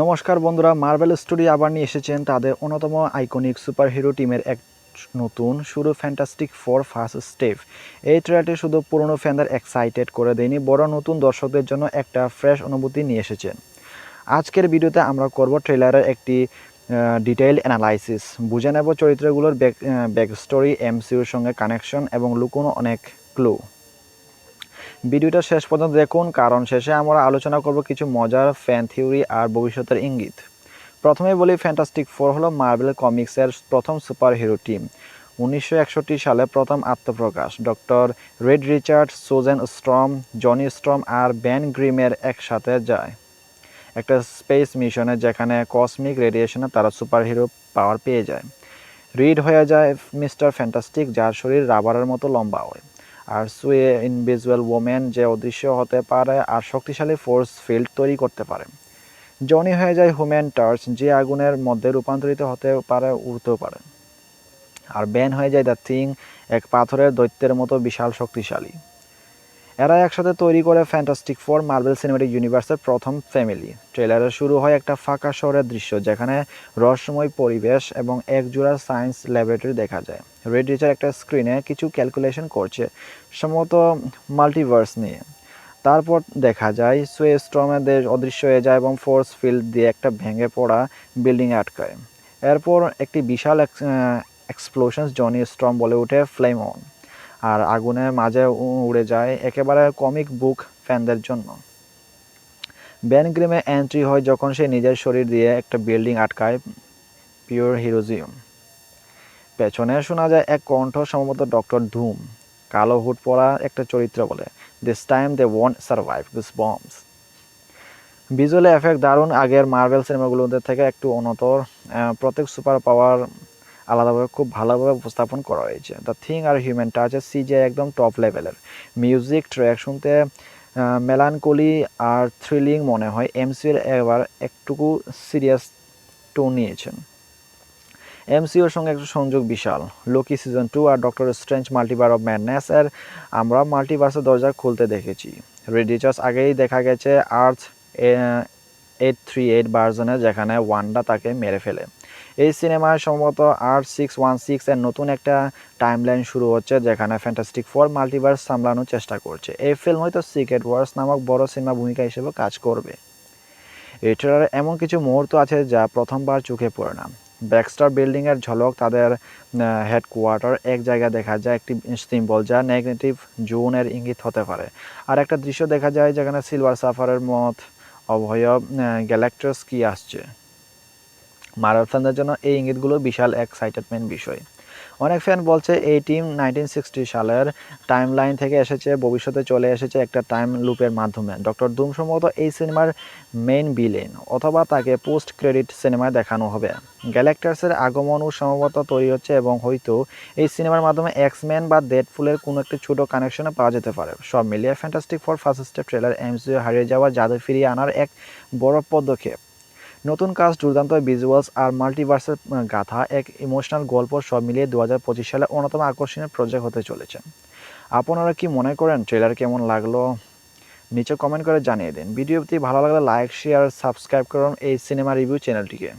নমস্কার বন্ধুরা marble studio আবার নিয়ে এসেছেন তাদের অন্যতম আইকনিক সুপারহিরো টিমের এক নতুন, শুরু ফ্যান্টাস্টিক ফোর ফার্স্ট স্টেপ এই ট্রেলারটি শুধু পুরনো ফ্যানদের এক্সাইটেড করে দেয়নি বড় নতুন দর্শকদের জন্য একটা ফ্রেশ অনুভূতি নিয়ে এসেছেন। আজকের ভিডিওতে আমরা করব ট্রেলারের একটি ডিটেইল অ্যানালাইসিস বুঝে নেব চরিত্রগুলোর ব্যাক ব্যাক স্টোরি এমসিউর সঙ্গে কানেকশন এবং লুকোনো অনেক ক্লু ভিডিওটা শেষ পর্যন্ত দেখুন, কারণ শেষে আমরা আলোচনা করব কিছু মজার ফ্যান থিওরি আর ভবিষ্যতের ইঙ্গিত। প্রথমে বলি ফ্যান্টাস্টিক ফোর হলো মার্বেল কমিক্সের প্রথম সুপার হিরো টিম উনিশশো একষট্টি সালে প্রথম আত্মপ্রকাশ। Doctor Reed Richard Susan Storm Johnny Storm আর ব্যান গ্রিমের একসাথে যায়। একটা স্পেস মিশনে যেখানে কসমিক রেডিয়েশনে তারা সুপারহিরো পাওয়ার পেয়ে যায়। রিড হয়ে যায় মিস্টার ফ্যান্টাস্টিক যার শরীর রাবারের মতো লম্বা হয়। আর সুয়ে ইনভিজুয়াল ওমেন যে অদৃশ্য হতে পারে আর শক্তিশালী ফোর্স ফিল্ড তৈরি করতে পারে। জনি হয়ে যায় হুম্যান টার্চ, যে আগুনের মধ্যে রূপান্তরিত হতে পারে, উড়তেও পারে। আর ব্যান হয়ে যায় দ্য থিং, এক পাথরের দৈত্যের মতো বিশাল শক্তিশালী। এরা একসাথে তৈরি করে ফ্যান্টাস্টিক ফোর মার্বেল সিনেমাটিক ইউনিভার্সের প্রথম ফ্যামিলি ট্রেলারে শুরু হয় একটা ফাঁকা শহরের দৃশ্য, যেখানে রহস্যময় পরিবেশ এবং একজোড়া সায়েন্স ল্যাবরেটরি দেখা যায়। রেড রিচার একটা স্ক্রিনে কিছু ক্যালকুলেশন করছে, সম্ভবত মাল্টিভার্স নিয়ে। তারপর দেখা যায় সুয়ে স্ট্রমেদের অদৃশ্য হয়ে যায় এবং ফোর্স ফিল্ড দিয়ে একটা ভেঙে পড়া বিল্ডিংয়ে আটকায়। এরপর একটি বিশাল এক্সপ্লোশনস জনি স্ট্রম বলে উঠে ফ্লেম অন আর আগুনের মাঝে উড়ে যায় একেবারে কমিক বুক ফ্যানদের জন্য। ব্যান গ্রিমে এন্ট্রি হয় যখন সে নিজের শরীর দিয়ে একটা বিল্ডিং আটকায় পিওর হিরোজিয়াম পেছনে শোনা যায় এক কণ্ঠ সম্ভবত ডক্টর ধুম কালো হুড পরা একটা চরিত্র বলে this time they won't survive this bombs visual effect দারুণ আগের মার্বেল সিনেমাগুলোতে থেকে একটু আহ, প্রত্যেক সুপার পাওয়ার আলাদাভাবে খুব ভালোভাবে উপস্থাপন করা হয়েছে। দ্য থিং আর হিউম্যান টাচের সিজে একদম টপ লেভেলের মিউজিক ট্র্যাক শুনতে মেলানকলি আর থ্রিলিং মনে হয়। এমসির এবার একটুকু সিরিয়াস টোন নিয়েছেন। এমসিওর সঙ্গে একটা সংযোগ বিশাল। Loki season two R doctor strange multiverse of madness এর আমরা মাল্টিভার্সের দরজা খুলতে দেখেছি। রেডিচার্স আগেই দেখা গেছে আর্থ এইট থ্রি এইট ভার্জনে যেখানে ওয়ান্ডা তাকে মেরে ফেলে। এই সিনেমায় সম্ভবত আর সিক্স ওয়ান সিক্স এর নতুন একটা টাইমলাইন শুরু হচ্ছে, যেখানে ফ্যান্টাস্টিক ফোর মাল্টিভার্স সামলানোর চেষ্টা করছে। এই ফিল্ম হয়তো সিক্রেট ওয়ার্স নামক বড় সিনেমা ভূমিকা হিসেবে কাজ করবে। এই ট্রেলারে এমন কিছু মুহূর্ত আছে যা প্রথমবার চোখে পড়ে না। ব্যাকস্টার বিল্ডিংয়ের ঝলক তাদের হেডকোয়ার্টার এক জায়গায় দেখা যায় একটি সিম্বল যা নেগেটিভ জোনের ইঙ্গিত হতে পারে। আর একটা দৃশ্য দেখা যায় যেখানে সিলভার সাফারের মত অভয়ব গ্যালাক্টাস কি আসছে। মার্বেল ফ্যানদের জন্য এই ইঙ্গিতগুলো বিশাল এক্সাইটেডমেন্ট বিষয়। অনেক ফ্যান বলছে, এই টিম নাইনটিন সিক্সটি সালের টাইম লাইন থেকে এসেছে, ভবিষ্যতে চলে এসেছে একটা টাইম লুপের মাধ্যমে। ডক্টর ধুম সম্ভবত এই সিনেমার মেইন বিলেন অথবা তাকে পোস্ট ক্রেডিট সিনেমায় দেখানো হবে। গ্যালাক্টার্সের আগমনও সম্ভবত তৈরি হচ্ছে এবং হয়তো এই সিনেমার মাধ্যমে এক্সম্যান বা ডেডফুলের কোনো একটি ছোট কানেকশনে পাওয়া যেতে পারে। সব মিলিয়ে fantastic four first step trailer MCU হারিয়ে যাওয়া জাদু ফিরিয়ে আনার এক বড় পদক্ষেপ। নতুন কাজ দুর্দান্ত ভিজুয়ালস আর মাল্টিভার্সের গাথা, এক ইমোশনাল গল্প সব মিলিয়ে দু হাজার পঁচিশ সালে অন্যতম আকর্ষণীয় প্রজেক্ট হতে চলেছে। আপনারা কি মনে করেন ট্রেলার কেমন লাগল? নিচে কমেন্ট করে জানিয়ে দিন। ভিডিওটি ভালো লাগলে লাইক শেয়ার সাবস্ক্রাইব করুন এই সিনেমা রিভিউ চ্যানেলটিকে